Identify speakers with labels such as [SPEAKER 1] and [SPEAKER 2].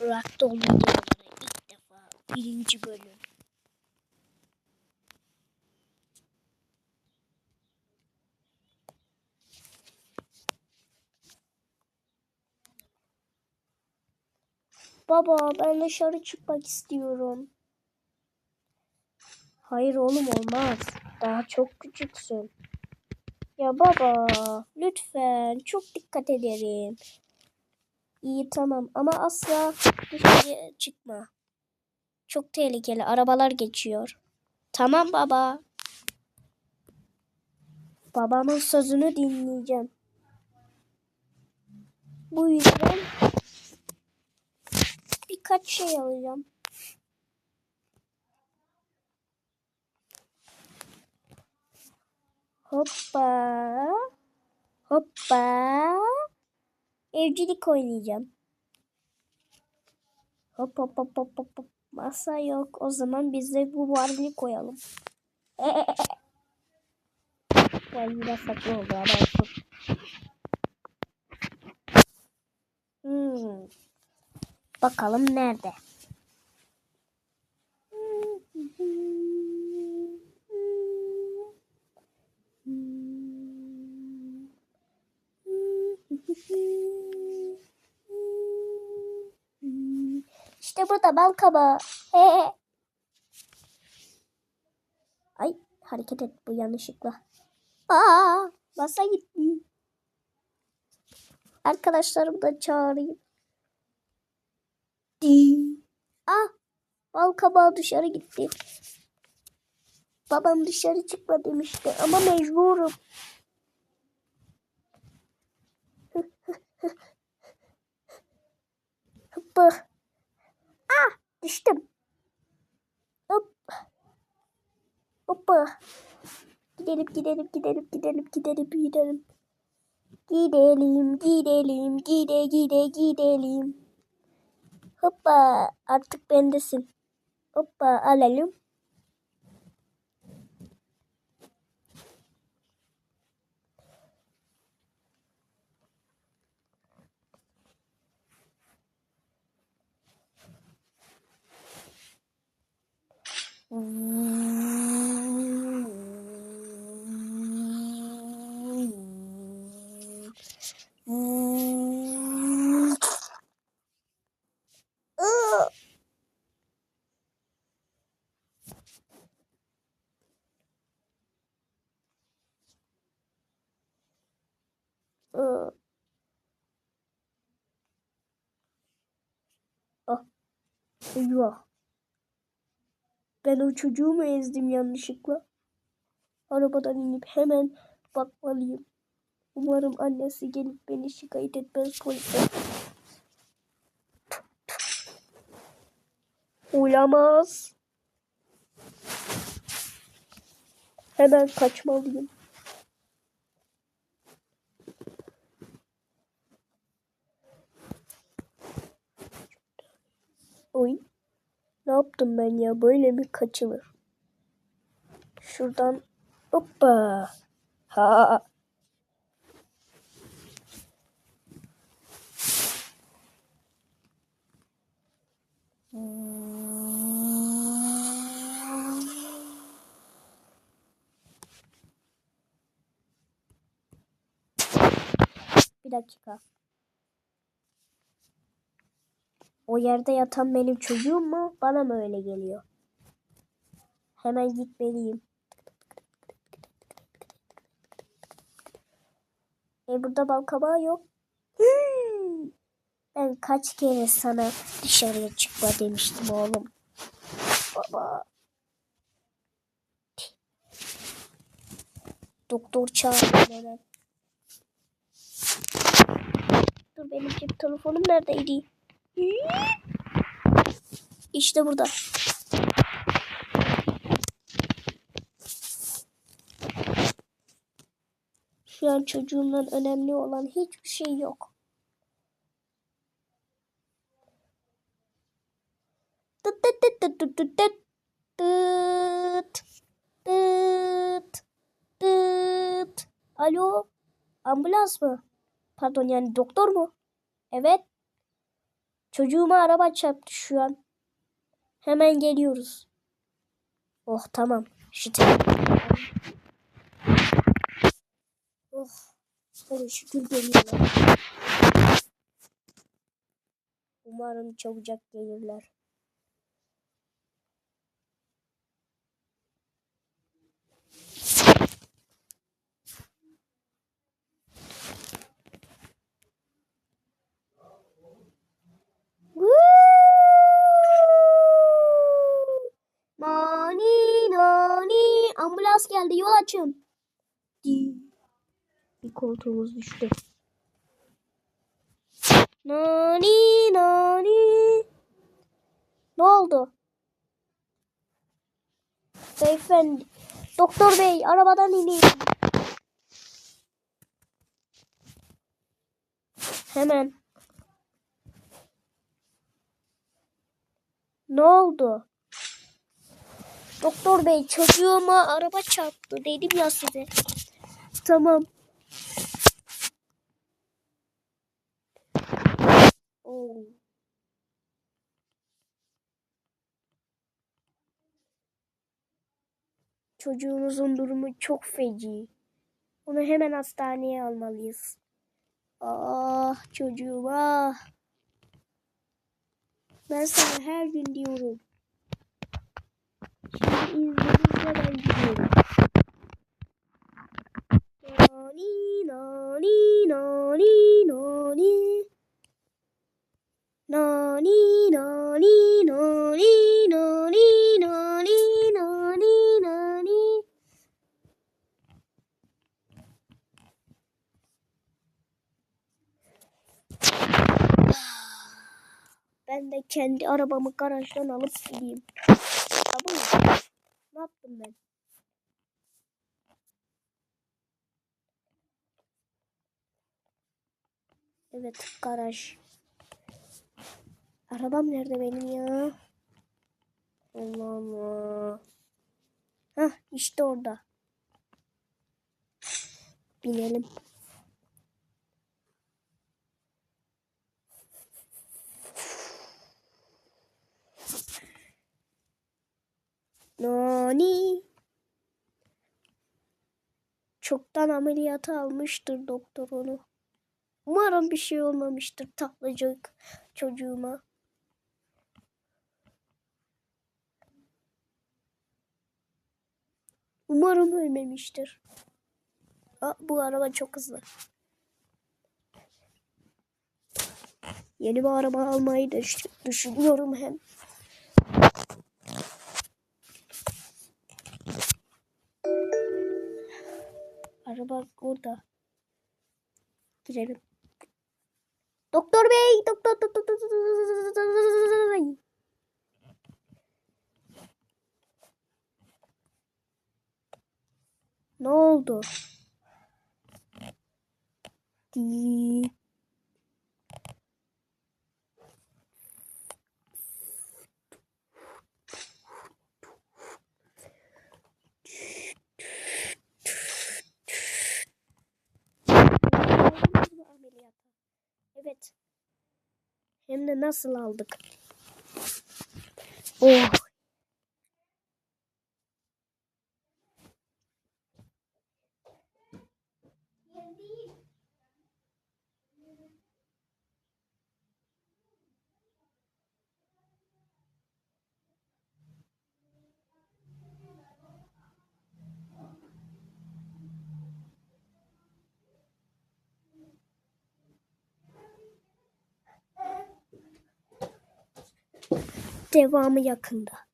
[SPEAKER 1] Ragdoll videoları ilk defa birinci bölüm. Baba ben dışarı çıkmak istiyorum. Hayır oğlum olmaz. Daha çok küçüksün. Ya baba lütfen çok dikkat ederim. İyi tamam ama asla dışarı çıkma. Çok tehlikeli arabalar geçiyor. Tamam baba. Babamın sözünü dinleyeceğim. Bu yüzden birkaç şey alacağım. Hoppa. Hoppa. Evcilik oynayacağım. Hop hop hop hop hop. hop. Masa yok. O zaman biz de bu Barbie'yi koyalım. Vay biraz saçma oldu olsun. Hmm. Bakalım nerede? İşte burada bal kabağı. Ay hareket et bu yanlışlıkla. Aa masa gitti. Arkadaşlarımı da çağırayım. Ah bal kabağı dışarı gitti. Babam dışarı çıkma demişti ama mecburum. Hıppı. Düştüm. Hop. Hoppa. Gidelim gidelim gidelim gidelim gidelim gidelim. Gidelim gidelim gide gide gidelim. Hoppa artık bendesin. Hoppa alalım. Ah, eyvah. Ben o çocuğu mu ezdim yanlışlıkla? Arabadan inip hemen bakmalıyım. Umarım annesi gelip beni şikayet etmez polise. Olamaz. Hemen kaçmalıyım. Ne yaptım ben ya? Böyle mi kaçılır? Şuradan hoppa. Ha. Bir dakika. O yerde yatan benim çocuğum mu? Bana mı öyle geliyor? Hemen gitmeliyim. E burada bal kabağı yok. Hmm. Ben kaç kere sana dışarıya çıkma demiştim oğlum. Baba. Doktor çağırdı hemen. Dur benim cep telefonum neredeydi? İşte burada. Şu an çocuğumdan önemli olan hiçbir şey yok. Tıt tıt tıt tıt tıt tıt tıt. Tıt. Tıt. Tıt. Alo? Ambulans mı? Pardon yani doktor mu? Evet. Çocuğuma araba çarptı şu an. Hemen geliyoruz. Oh tamam. Şu Oh. Böyle şükür geliyorlar. Umarım çabucak gelirler. Woo! Nani nani ambulans geldi yol açın. Bir koltuğumuz düştü. Nani nani. Ne oldu? Beyefendi. Doktor bey arabadan inin. Hemen. Ne oldu? Doktor bey çocuğuma araba çarptı dedim ya size. Tamam. Oo. Çocuğumuzun durumu çok feci. Onu hemen hastaneye almalıyız. Ah çocuğum ah. Ben sana her gün diyorum. Şimdi izninizle ben gidiyorum. Nani nani nani nani. Nani nani nani nani nani nani nani. Ben de kendi arabamı garajdan alıp gideyim. Tamam mı? Ne yaptım ben? Evet garaj. Arabam nerede benim ya? Allah Allah. Hah işte orada. Binelim. Nani? Çoktan ameliyata almıştır doktor onu. Umarım bir şey olmamıştır tatlacık çocuğuma. Umarım ölmemiştir. Aa, bu araba çok hızlı. Yeni bir araba almayı düşünüyorum hem. Araba orada. Girelim. Doktor bey, doktor, doktor, doktor, doktor bey. Ne oldu? Di. Ameliyata. Evet. Hem de nasıl aldık? Oh. Devamı yakında.